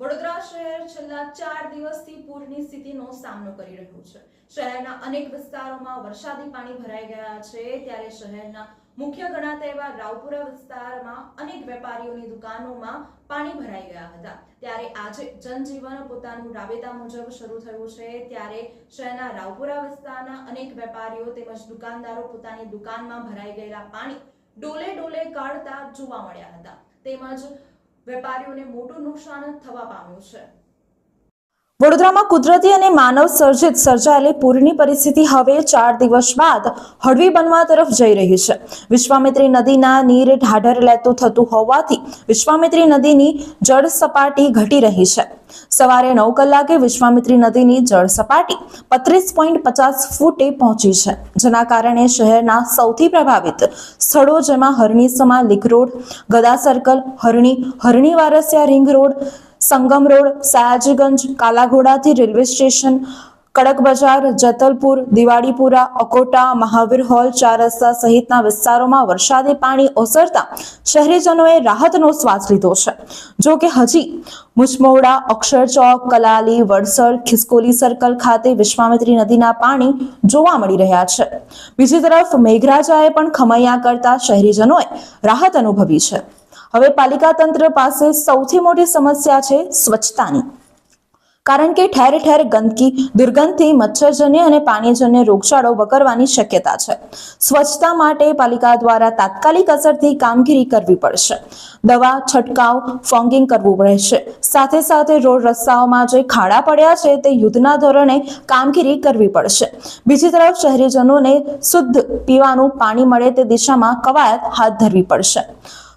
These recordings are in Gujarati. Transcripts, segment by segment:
વડોદરા શહેર છેલ્લા ચાર દિવસથી પૂરની સ્થિતિનો સામનો કરી રહ્યું છે. શહેરના અનેક વિસ્તારોમાં વરસાદી પાણી ભરાઈ ગયા છે. ત્યારે શહેરના મુખ્ય ગણાતા એવા રાવપુરા વિસ્તારમાં અનેક વેપારીઓની દુકાનોમાં પાણી ભરાઈ ગયા હતા. ત્યારે આજે જનજીવન પોતાનું રાબેતા મુજબ શરૂ થયું છે. ત્યારે શહેરના રાવપુરા વિસ્તારના અનેક વેપારીઓ તેમજ દુકાનદારો પોતાની દુકાનમાં ભરાઈ ગયેલા પાણી ડોલે ડોલે કાઢતા જોવા મળ્યા હતા. તેમજ વેપારીઓને મોટું નુકસાન થવા પામ્યું છે. વડોદરામાં કુદરતી અને માનવ સર્જિત સર્જાયેલી પૂરની પરિસ્થિતિ હવે ચાર દિવસ બાદ હળવી બનવા તરફ જઈ રહી છે. વિશ્વામિત્રી નદીના નીર ઢાઢર લેતું થતું હોવાથી વિશ્વામિત્રી નદીની જળ સપાટી ઘટી રહી છે. સવારે નવ કલાકે વિશ્વામિત્રી નદીની જળ સપાટી બત્રીસ પોઈન્ટ પચાસ ફૂટે પહોંચી છે, જેના કારણે શહેરના સૌથી પ્રભાવિત સ્થળો જેમાં Harni Sama link road, Gada circle, Harni Harni Warasiya ring road Sangam road, Sayajiganj, કાલાઘોડાથી railway station, Kadak Bazaar, Jetalpur, Diwalipura, Akota, Mahavir hall ચાર રસ્તા સહિતના વિસ્તારોમાં વરસાદી પાણી ઓસરતા શહેરીજનોએ રાહતનો શ્વાસ લીધો છે. જો કે હજી મુચમોડા અક્ષર ચોક, કલાલી, વડસર, ખિસકોલી સર્કલ ખાતે વિશ્વામિત્રી નદીના પાણી જોવા મળી રહ્યા છે. બીજી તરફ મેઘરાજાએ પણ ખમૈયા કરતા શહેરીજનોએ રાહત અનુભવી છે. હવે પાલિકા તંત્ર પાસે સૌથી મોટી સમસ્યા છે સ્વચ્છતાની. કારણ કે ઠેર ઠેર ગંદકી, દુર્ગંધથી મચ્છરજન્ય અને પાણીજન્ય રોગચાળો વકરવાની શક્યતા છે. સ્વચ્છતા માટે પાલિકા દ્વારા તાત્કાલિક અસરથી કામગીરી કરવી પડશે. દવા, છંટકાવ, ફોંગિંગ કરવું રહેશે. સાથે સાથે રોડ રસ્તાઓમાં જે ખાડા પડ્યા છે તે યુદ્ધના ધોરણે કામગીરી કરવી પડશે. બીજી તરફ શહેરીજનોને શુદ્ધ પીવાનું પાણી મળે તે દિશામાં કવાયત હાથ ધરવી પડશે.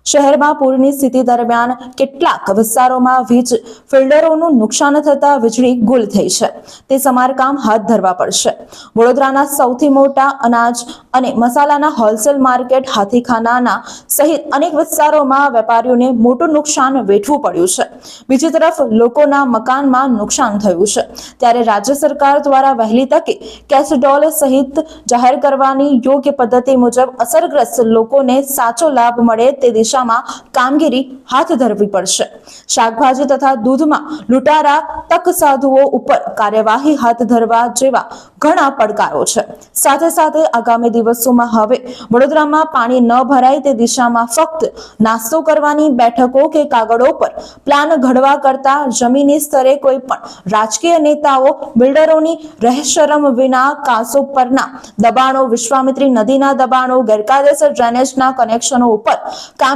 શહેરમાં પૂરની સ્થિતિ દરમિયાન કેટલાક વિસ્તારોમાં વીજ ફિલ્ડરોનું નુકસાન થતા વીજળી ગુલ થઈ છે. તે સમારકામ હાથ ધરવા પડશે. વડોદરાના સૌથી મોટા અનાજ અને મસાલાના હોલસેલ માર્કેટ, હાથીખાનાના સહિત અનેક વિસ્તારોમાં વેપારીઓને મોટું નુકસાન વેઠવું પડ્યું છે. બીજી તરફ, લોકોના મકાનમાં નુકસાન થયું છે. ત્યારે રાજ્ય સરકાર દ્વારા વહેલી તકે કેસડોલ સહિત જાહેર કરવાની યોગ્ય પદ્ધતિ મુજબ અસરગ્રસ્ત લોકોને સાચો લાભ મળે તે દિશામાં કામગીરી હાથ ધરવી પડશે. શાકભાજી તથા દૂધમાં લૂંટારા તક સાધુઓ ઉપર કાર્યવાહી હાથ ધરવા જેવા ઘણા પડકારો છે. સાથે સાથે આગામી દિવસોમાં હવે વડોદરામાં પાણી ન ભરાય તે દિશામાં ફક્ત નાસ્તો કરવાની બેઠકો કે કાગળો પર પ્લાન ઘડવા કરતા જમીની સ્તરે કોઈ પણ રાજકીય નેતાઓ, બિલ્ડરોની રહેશરમ વિના કાસો પરના દબાણો, વિશ્વામિત્રી નદીના દબાણો, ગેરકાયદેસર ડ્રેનેજના કનેક્શનો ઉપર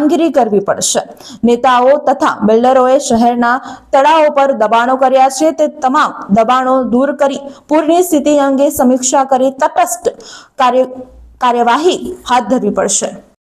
કામગીરી કરવી પડશે. નેતાઓ તથા બિલ્ડરોએ શહેરના તળાવો પર દબાણો કર્યા છે. તે તમામ દબાણો દૂર કરી પૂરની સ્થિતિ અંગે સમીક્ષા કરી તટસ્થ કાર્ય કાર્યવાહી હાથ ધરવી પડશે.